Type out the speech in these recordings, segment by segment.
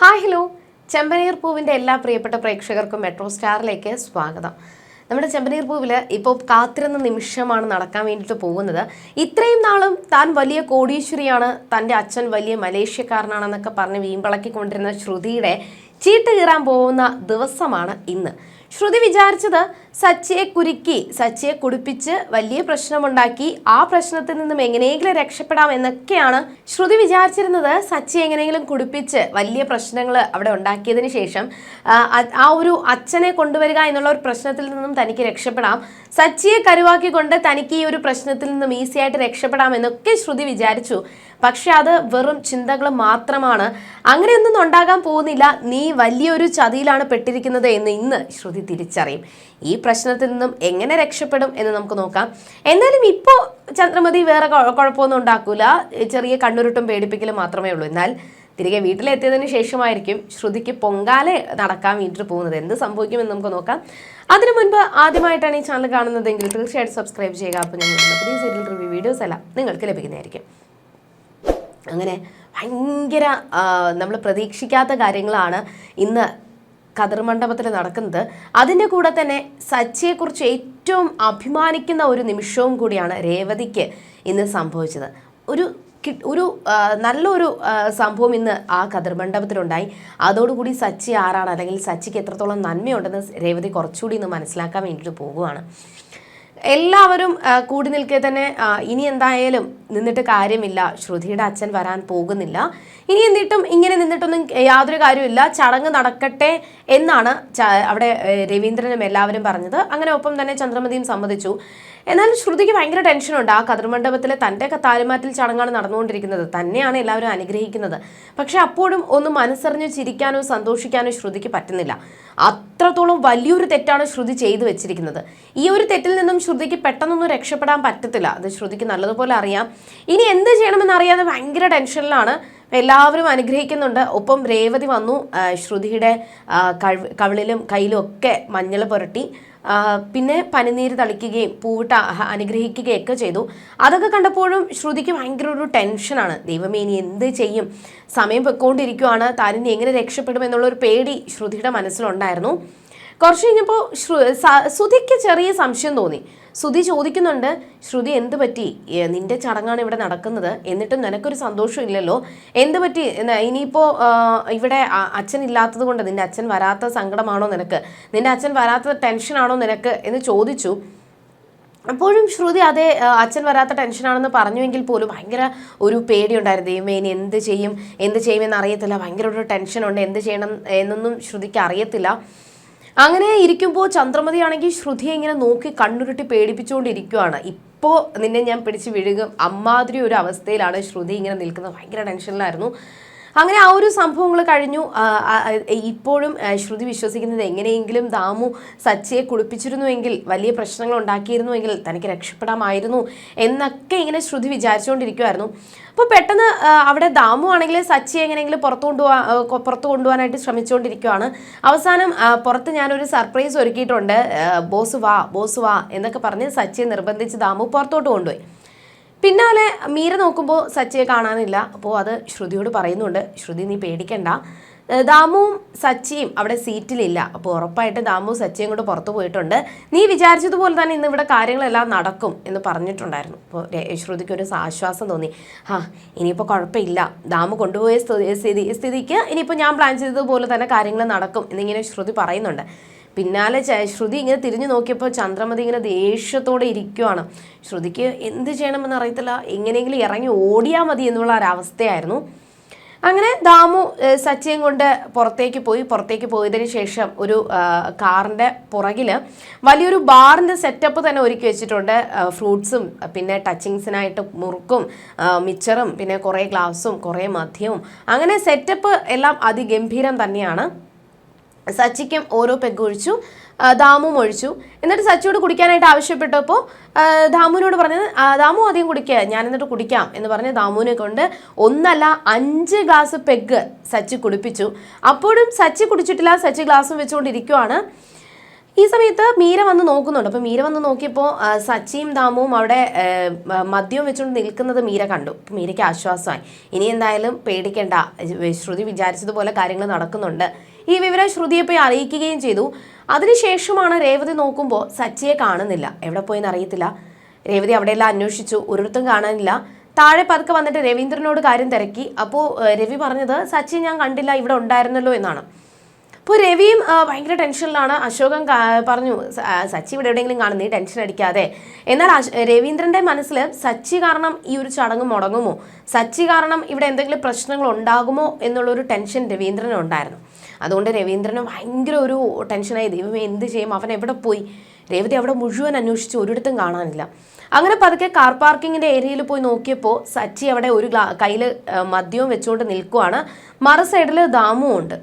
Hi hello. ചെമ്പനീർ പൂവിന്റെ എല്ലാ പ്രിയപ്പെട്ട പ്രേക്ഷകർക്കും മെട്രോ സ്റ്റാറിലേക്ക് സ്വാഗതം. നമ്മുടെ ചെമ്പനീർ പൂവിൽ ഇപ്പോൾ കാത്തിരുന്ന നിമിഷമാണ് നടക്കാൻ വേണ്ടിയിട്ട് പോകുന്നത്. ഇത്രയും നാളും താൻ വലിയ കോടീശ്വരിയാണ് തന്റെ അച്ഛൻ വലിയ മലേഷ്യക്കാരനാണെന്നൊക്കെ പറഞ്ഞ് വീമ്പിളക്കിക്കൊണ്ടിരുന്ന ശ്രുതിയുടെ ചീട്ട് കീറാൻ പോകുന്ന ദിവസമാണ് ഇന്ന്. ശ്രുതി വിചാരിച്ചത് സച്ചിയെ കുരുക്കി സച്ചിയെ കുടിപ്പിച്ച് വലിയ പ്രശ്നമുണ്ടാക്കി ആ പ്രശ്നത്തിൽ നിന്നും എങ്ങനെയെങ്കിലും രക്ഷപ്പെടാം എന്നൊക്കെയാണ് ശ്രുതി വിചാരിച്ചിരുന്നത് സച്ചി എങ്ങനെയെങ്കിലും കുടിപ്പിച്ച് വലിയ പ്രശ്നങ്ങൾ അവിടെ ഉണ്ടാക്കിയതിന് ശേഷം ആ, ഒരു അച്ഛനെ കൊണ്ടുവരിക എന്നുള്ള ഒരു പ്രശ്നത്തിൽ നിന്നും തനിക്ക് രക്ഷപ്പെടാം. സച്ചിയെ കരുവാക്കിക്കൊണ്ട് തനിക്ക് ഈ ഒരു പ്രശ്നത്തിൽ നിന്നും ഈസി ആയിട്ട് രക്ഷപ്പെടാം എന്നൊക്കെ ശ്രുതി വിചാരിച്ചു. പക്ഷെ അത് വെറും ചിന്തകൾ മാത്രമാണ്. അങ്ങനെയൊന്നും ഉണ്ടാകാൻ പോകുന്നില്ല. നീ വലിയൊരു ചതിയിലാണ് പെട്ടിരിക്കുന്നത് എന്ന് ഇന്ന് ശ്രുതി തിരിച്ചറിയും. ഈ പ്രശ്നത്തിൽ നിന്നും എങ്ങനെ രക്ഷപ്പെടും എന്ന് നമുക്ക് നോക്കാം. എന്നാലും ഇപ്പോൾ ചന്ദ്രമതി വേറെ കുഴ- കുഴപ്പമൊന്നും ഉണ്ടാക്കൂല. ചെറിയ കണ്ണുരുട്ടും പേടിപ്പിക്കലും മാത്രമേ ഉള്ളൂ. എന്നാൽ തിരികെ വീട്ടിലെത്തിയതിന് ശേഷമായിരിക്കും ശ്രുതിക്ക് പൊങ്കാലെ നടക്കാൻ വേണ്ടിയിട്ട് പോകുന്നത്. എന്ത് സംഭവിക്കുമെന്ന് നമുക്ക് നോക്കാം. അതിനു മുൻപ് ആദ്യമായിട്ടാണ് ഈ ചാനൽ കാണുന്നതെങ്കിൽ തീർച്ചയായിട്ടും സബ്സ്ക്രൈബ് ചെയ്യുക. അപ്പോൾ ഞങ്ങൾ പുതിയ സീരിയൽ റിവ്യൂ വീഡിയോസ് എല്ലാം നിങ്ങൾക്ക് ലഭിക്കുന്നതായിരിക്കും. അങ്ങനെ ഭയങ്കര നമ്മൾ പ്രതീക്ഷിക്കാത്ത കാര്യങ്ങളാണ് ഇന്ന് കതിർ മണ്ഡപത്തിൽ നടക്കുന്നത്. അതിന്റെ കൂടെ തന്നെ സച്ചിയെക്കുറിച്ച് ഏറ്റവും അഭിമാനിക്കുന്ന ഒരു നിമിഷവും കൂടിയാണ് രേവതിക്ക് ഇന്ന് സംഭവിച്ചത്. ഒരു ഒരു നല്ലൊരു സംഭവം ഇന്ന് ആ കതിർ മണ്ഡപത്തിലുണ്ടായി അതോടുകൂടി സച്ചി ആരാണ്? അല്ലെങ്കിൽ സച്ചിക്ക് എത്രത്തോളം നന്മയുണ്ടെന്ന് രേവതി കുറച്ചുകൂടി ഇന്ന് മനസ്സിലാക്കാൻ വേണ്ടിയിട്ട് പോകുവാണ് എല്ലാവരും കൂടി നിൽക്കെ തന്നെ ഇനി എന്തായാലും നിന്നിട്ട് കാര്യമില്ല. ശ്രുതിയുടെ അച്ഛൻ വരാൻ പോകുന്നില്ല. ഇനി എന്നിട്ടും ഇങ്ങനെ നിന്നിട്ടൊന്നും യാതൊരു കാര്യമില്ല ചടങ്ങ് നടക്കട്ടെ എന്നാണ് അവിടെ രവീന്ദ്രനും എല്ലാവരും പറഞ്ഞത്. അങ്ങനെ ഒപ്പം തന്നെ ചന്ദ്രമതിയും സമ്മതിച്ചു. എന്നാൽ ശ്രുതിക്ക് ഭയങ്കര ടെൻഷനുണ്ട്. ആ കതിർമണ്ഡപത്തിലെ തന്റെ താലിമാറ്റിൽ ചടങ്ങാണ് നടന്നുകൊണ്ടിരിക്കുന്നത്. തന്നെയാണ് എല്ലാവരും അനുഗ്രഹിക്കുന്നത്. പക്ഷെ അപ്പോഴും ഒന്ന് മനസ്സറിഞ്ഞ് ചിരിക്കാനോ സന്തോഷിക്കാനോ ശ്രുതിക്ക് പറ്റുന്നില്ല. അത്രത്തോളം വലിയൊരു തെറ്റാണ് ശ്രുതി ചെയ്തു വെച്ചിരിക്കുന്നത്. ഈ ഒരു തെറ്റിൽ നിന്നും ശ്രുതിക്ക് പെട്ടെന്നൊന്നും രക്ഷപ്പെടാൻ പറ്റത്തില്ല. അത് ശ്രുതിക്ക് നല്ലതുപോലെ അറിയാം. ഇനി എന്ത് ചെയ്യണമെന്ന് അറിയാതെ ഭയങ്കര ടെൻഷനിലാണ് എല്ലാവരും അനുഗ്രഹിക്കുന്നുണ്ട്. ഒപ്പം രേവതി വന്നു. ശ്രുതിയുടെ കവിളിലും കയ്യിലും ഒക്കെ മഞ്ഞൾ പുരട്ടി. പിന്നെ പനിനീര് തളിക്കുകയും പൂവിട്ട് അനുഗ്രഹിക്കുകയൊക്കെ ചെയ്തു. അതൊക്കെ കണ്ടപ്പോഴും ശ്രുതിക്ക് ഭയങ്കര ഒരു ടെൻഷനാണ്. ദൈവമേ ഇനി എന്ത് ചെയ്യും? സമയം പൊയ്ക്കൊണ്ടിരിക്കുവാണ്. താനിനി എങ്ങനെ രക്ഷപ്പെടും എന്നുള്ളൊരു പേടി ശ്രുതിയുടെ മനസ്സിലുണ്ടായിരുന്നു. കുറച്ച് കഴിഞ്ഞപ്പോൾ ശ്രു സ- സുധിക്ക് ചെറിയ സംശയം തോന്നി. ശ്രുതി ചോദിക്കുന്നുണ്ട് ശ്രുതി എന്ത് പറ്റി? നിന്റെ ചടങ്ങാണ് ഇവിടെ നടക്കുന്നത്. എന്നിട്ടും നിനക്കൊരു സന്തോഷം ഇല്ലല്ലോ. എന്ത് പറ്റി? ഇനിയിപ്പോൾ ഇവിടെ അച്ഛൻ ഇല്ലാത്തത് കൊണ്ട് നിന്റെ അച്ഛൻ വരാത്ത സങ്കടമാണോ നിനക്ക്? നിന്റെ അച്ഛൻ വരാത്ത ടെൻഷനാണോ നിനക്ക്? എന്ന് ചോദിച്ചു. അപ്പോഴും ശ്രുതി അതേ അച്ഛൻ വരാത്ത ടെൻഷനാണെന്ന് പറഞ്ഞുവെങ്കിൽ പോലും ഭയങ്കര ഒരു പേടിയുണ്ടായിരുന്നു. ദൈവമേ ഇനി എന്ത് ചെയ്യും? എന്ത് ചെയ്യുമെന്ന് അറിയത്തില്ല. ഭയങ്കര ഒരു ടെൻഷനുണ്ട് എന്ത് ചെയ്യണം എന്നൊന്നും ശ്രുതിക്ക് അറിയത്തില്ല. അങ്ങനെ ഇരിക്കുമ്പോൾ ചന്ദ്രമതിയാണെങ്കിൽ ശ്രുതി ഇങ്ങനെ നോക്കി കണ്ണുരുട്ടി പേടിപ്പിച്ചുകൊണ്ടിരിക്കുകയാണ് ഇപ്പോൾ നിന്നെ ഞാൻ പിടിച്ച് വിഴുകും അമ്മാതിരി ഒരു അവസ്ഥയിലാണ് ശ്രുതി ഇങ്ങനെ നിൽക്കുന്നത്. ഭയങ്കര ടെൻഷനിലായിരുന്നു. അങ്ങനെ ആ ഒരു സംഭവങ്ങൾ കഴിഞ്ഞു. ഇപ്പോഴും ശ്രുതി വിശ്വസിക്കുന്നത് എങ്ങനെയെങ്കിലും ദാമു സച്ചിയെ കുളിപ്പിച്ചിരുന്നുവെങ്കിൽ വലിയ പ്രശ്നങ്ങൾ ഉണ്ടാക്കിയിരുന്നുവെങ്കിൽ തനിക്ക് രക്ഷപ്പെടാമായിരുന്നു എന്നൊക്കെ ഇങ്ങനെ ശ്രുതി വിചാരിച്ചുകൊണ്ടിരിക്കുമായിരുന്നു അപ്പോൾ പെട്ടെന്ന് അവിടെ ദാമു ആണെങ്കിൽ സച്ചി എങ്ങനെയെങ്കിലും പുറത്തു കൊണ്ടുപോകാൻ പുറത്തു കൊണ്ടുപോകാനായിട്ട് ശ്രമിച്ചുകൊണ്ടിരിക്കുകയാണ് അവസാനം പുറത്ത് ഞാനൊരു സർപ്രൈസ് ഒരുക്കിയിട്ടുണ്ട്. ബോസ് വാ ബോസ് വാ എന്നൊക്കെ പറഞ്ഞ് സച്ചിയെ നിർബന്ധിച്ച് ദാമു പുറത്തോട്ട് കൊണ്ടുപോയി. പിന്നാലെ മീര നോക്കുമ്പോൾ സച്ചിയെ കാണാനില്ല. അപ്പോൾ അത് ശ്രുതിയോട് പറയുന്നുണ്ട്. ശ്രുതി നീ പേടിക്കണ്ട. ദാമുവും സച്ചിയും അവിടെ സീറ്റിലില്ല. അപ്പോൾ ഉറപ്പായിട്ട് ദാമു സച്ചിയും കൂടെ പുറത്തു പോയിട്ടുണ്ട്. നീ വിചാരിച്ചതുപോലെ തന്നെ ഇന്ന് ഇവിടെ കാര്യങ്ങളെല്ലാം നടക്കും എന്ന് പറഞ്ഞിട്ടുണ്ടായിരുന്നു. അപ്പോൾ ശ്രുതിക്ക് ഒരു ആശ്വാസം തോന്നി. ആ ഇനിയിപ്പോൾ കുഴപ്പമില്ല. ദാമു കൊണ്ടുപോയ സ്ഥിതി സ്ഥിതിക്ക് ഇനിയിപ്പോൾ ഞാൻ പ്ലാൻ ചെയ്തതുപോലെ തന്നെ കാര്യങ്ങൾ നടക്കും എന്നിങ്ങനെ ശ്രുതി പറയുന്നുണ്ട്. പിന്നാലെ ശ്രുതി ഇങ്ങനെ തിരിഞ്ഞു നോക്കിയപ്പോൾ ചന്ദ്രമതി ഇങ്ങനെ ദേഷ്യത്തോടെ ഇരിക്കുവാണ്. ശ്രുതിക്ക് എന്ത് ചെയ്യണമെന്ന് അറിയത്തില്ല. എങ്ങനെയെങ്കിലും ഇറങ്ങി ഓടിയാൽ മതി എന്നുള്ള ഒരവസ്ഥയായിരുന്നു അങ്ങനെ ദാമു സച്ചയും കൊണ്ട് പുറത്തേക്ക് പോയി. പുറത്തേക്ക് പോയതിന് ശേഷം ഒരു കാറിന്റെ പുറകിൽ വലിയൊരു ബാറിന്റെ സെറ്റപ്പ് തന്നെ ഒരുക്കി വെച്ചിട്ടുണ്ട്. ഫ്രൂട്ട്സും പിന്നെ ടച്ചിങ്സിനായിട്ട് മുറുക്കും മിച്ചറും പിന്നെ കുറേ ഗ്ലാസും കുറേ മദ്യവും. അങ്ങനെ സെറ്റപ്പ് എല്ലാം അതിഗംഭീരം തന്നെയാണ്. സച്ചിക്കും ഓരോ പെഗ് ഒഴിച്ചു ദാമും ഒഴിച്ചു. എന്നിട്ട് സച്ചിയോട് കുടിക്കാനായിട്ട് ആവശ്യപ്പെട്ടപ്പോൾ ദാമുവിനോട് പറഞ്ഞത് ദാമു ആദ്യം കുടിക്കുക ഞാൻ എന്നിട്ട് കുടിക്കാം എന്ന് പറഞ്ഞ് ദാമുവിനെ കൊണ്ട് ഒന്നല്ല അഞ്ച് ഗ്ലാസ് പെഗ് സച്ചി കുടിപ്പിച്ചു. അപ്പോഴും സച്ചി കുടിച്ചിട്ടില്ല സച്ചി ഗ്ലാസും വെച്ചുകൊണ്ടിരിക്കുവാണ്. ഈ സമയത്ത് മീര വന്ന് നോക്കുന്നുണ്ട്. അപ്പോൾ മീര വന്ന് നോക്കിയപ്പോൾ സച്ചിയും ദാമുവും അവിടെ മദ്യം വെച്ചുകൊണ്ട് നിൽക്കുന്നത് മീര കണ്ടു. മീരയ്ക്ക് ആശ്വാസമായി. ഇനി എന്തായാലും പേടിക്കേണ്ട. ശ്രുതി വിചാരിച്ചതുപോലെ കാര്യങ്ങൾ നടക്കുന്നുണ്ട്. ഈ വിവരം ശ്രുതിയെ പോയി അറിയിക്കുകയും ചെയ്തു. അതിനുശേഷമാണ് രേവതി നോക്കുമ്പോൾ സച്ചിയെ കാണുന്നില്ല. എവിടെ പോയെന്ന് അറിയത്തില്ല. രേവതി അവിടെയെല്ലാം അന്വേഷിച്ചു. ഒരിടത്തും കാണാനില്ല. താഴെ പതുക്കെ വന്നിട്ട് രവീന്ദ്രനോട് കാര്യം തിരക്കി. അപ്പോൾ രവി പറഞ്ഞത് സച്ചി ഞാൻ കണ്ടില്ല. ഇവിടെ ഉണ്ടായിരുന്നല്ലോ എന്നാണ്. അപ്പോൾ രവിയും ഭയങ്കര ടെൻഷനിലാണ്. അശോകൻ പറഞ്ഞു സച്ചി ഇവിടെ എവിടെയെങ്കിലും കാണുന്നു. നീ ടെൻഷൻ അടിക്കാതെ. എന്നാൽ രവീന്ദ്രന്റെ മനസ്സിൽ സച്ചി കാരണം ഈ ഒരു ചടങ്ങ് മുടങ്ങുമോ? സച്ചി കാരണം ഇവിടെ എന്തെങ്കിലും പ്രശ്നങ്ങൾ ഉണ്ടാകുമോ? എന്നുള്ളൊരു ടെൻഷൻ രവീന്ദ്രന് ഉണ്ടായിരുന്നു. അതുകൊണ്ട് രവീന്ദ്രന് ഭയങ്കര ഒരു ടെൻഷനായി ദൈവമേ എന്ത് ചെയ്യും? അവൻ എവിടെ പോയി? രേവതി അവിടെ മുഴുവൻ അന്വേഷിച്ച് ഒരിടത്തും കാണാനില്ല. അങ്ങനെ പതുക്കെ കാർ പാർക്കിങ്ങിന്റെ ഏരിയയിൽ പോയി നോക്കിയപ്പോൾ സച്ചി അവിടെ ഒരു ഗ്ലാ കയ്യിൽ മദ്യവും വെച്ചുകൊണ്ട് നിൽക്കുവാണ്. മറു സൈഡിൽ ദാമുവും ഉണ്ട്.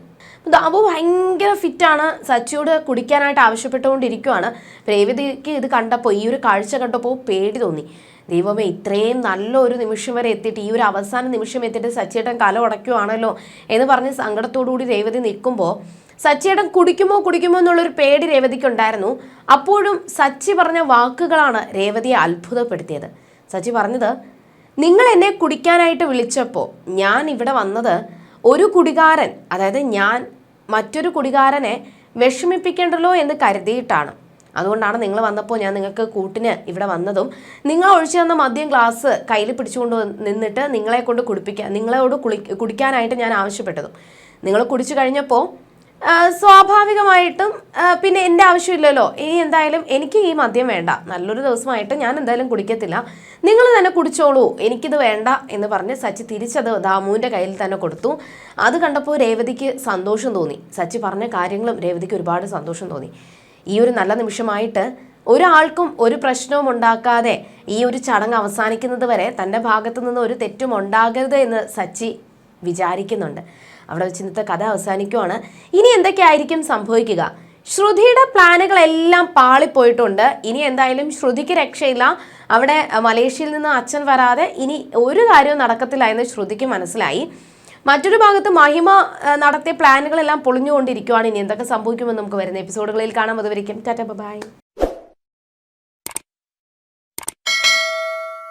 ദാമു ഭയങ്കര ഫിറ്റാണ്. സച്ചിയോട് കുടിക്കാനായിട്ട് ആവശ്യപ്പെട്ടുകൊണ്ടിരിക്കുവാണ്. രേവതിക്ക് ഇത് കണ്ടപ്പോൾ ഈ ഒരു കാഴ്ച കണ്ടപ്പോൾ പേടി തോന്നി. ദൈവമേ ഇത്രയും നല്ലൊരു നിമിഷം വരെ എത്തിയിട്ട് ഈ ഒരു അവസാന നിമിഷം എത്തിയിട്ട് സച്ചേട്ടൻ കല ഉടയ്ക്കുവാണല്ലോ എന്ന് പറഞ്ഞ് സങ്കടത്തോടു കൂടി രേവതി നിൽക്കുമ്പോൾ സച്ചിയേട്ടൻ കുടിക്കുമോ കുടിക്കുമോ എന്നുള്ളൊരു പേടി രേവതിക്കുണ്ടായിരുന്നു. അപ്പോഴും സച്ചി പറഞ്ഞ വാക്കുകളാണ് രേവതിയെ അത്ഭുതപ്പെടുത്തിയത്. സച്ചി പറഞ്ഞത് നിങ്ങൾ എന്നെ കുടിക്കാനായിട്ട് വിളിച്ചപ്പോൾ ഞാൻ ഇവിടെ വന്നത് ഒരു കുടികാരൻ അതായത് ഞാൻ മറ്റൊരു കുടികാരനെ വിഷമിപ്പിക്കേണ്ടല്ലോ എന്ന് കരുതിയിട്ടാണ്. അതുകൊണ്ടാണ് നിങ്ങൾ വന്നപ്പോൾ ഞാൻ നിങ്ങൾക്ക് കൂട്ടിന് ഇവിടെ വന്നതും. നിങ്ങൾ ഒഴിച്ചു തന്ന മദ്യം ഗ്ലാസ് കയ്യിൽ പിടിച്ചുകൊണ്ട് നിന്നിട്ട് നിങ്ങളെ കൊണ്ട് കുടിപ്പിക്കാൻ നിങ്ങളോട് കുളി കുടിക്കാനായിട്ട് ഞാൻ ആവശ്യപ്പെട്ടതും. നിങ്ങൾ കുടിച്ചു കഴിഞ്ഞപ്പോൾ സ്വാഭാവികമായിട്ടും പിന്നെ എന്റെ ആവശ്യമില്ലല്ലോ. ഇനി എന്തായാലും എനിക്ക് ഈ മദ്യം വേണ്ട. നല്ലൊരു ദിവസമായിട്ട് ഞാൻ എന്തായാലും കുടിക്കത്തില്ല. നിങ്ങൾ തന്നെ കുടിച്ചോളൂ. എനിക്കിത് വേണ്ട എന്ന് പറഞ്ഞ് സച്ചി തിരിച്ചത് ദാമുവിന്റെ കയ്യിൽ തന്നെ കൊടുത്തു. അത് കണ്ടപ്പോൾ രേവതിക്ക് സന്തോഷം തോന്നി. സച്ചി പറഞ്ഞ കാര്യങ്ങളും രേവതിക്ക് ഒരുപാട് സന്തോഷം തോന്നി. ഈ ഒരു നല്ല നിമിഷമായിട്ട് ഒരാൾക്കും ഒരു പ്രശ്നവും ഉണ്ടാക്കാതെ ഈ ഒരു ചടങ്ങ് അവസാനിക്കുന്നത് വരെ തന്റെ ഭാഗത്തു നിന്ന് ഒരു തെറ്റും ഉണ്ടാകരുത് എന്ന് സച്ചി വിചാരിക്കുന്നുണ്ട്. അവിടെ വെച്ച് ഇന്നത്തെ കഥ അവസാനിക്കുവാണ്. ഇനി എന്തൊക്കെയായിരിക്കും സംഭവിക്കുക? ശ്രുതിയുടെ പ്ലാനുകളെല്ലാം പാളിപ്പോയിട്ടുണ്ട്. ഇനി എന്തായാലും ശ്രുതിക്ക് രക്ഷയില്ല. അവിടെ മലേഷ്യയിൽ നിന്ന് അച്ഛൻ വരാതെ ഇനി ഒരു കാര്യവും നടക്കത്തില്ല എന്ന് ശ്രുതിക്ക് മനസ്സിലായി. മറ്റൊരു ഭാഗത്ത് മഹിമ നടത്തിയ പ്ലാനുകളെല്ലാം പൊളിഞ്ഞുകൊണ്ടിരിക്കുവാണ്. ഇനി എന്തൊക്കെ സംഭവിക്കുമെന്ന് നമുക്ക് വരുന്ന എപ്പിസോഡുകളിൽ കാണാം. അതുവരെയും ടാറ്റ ബൈ.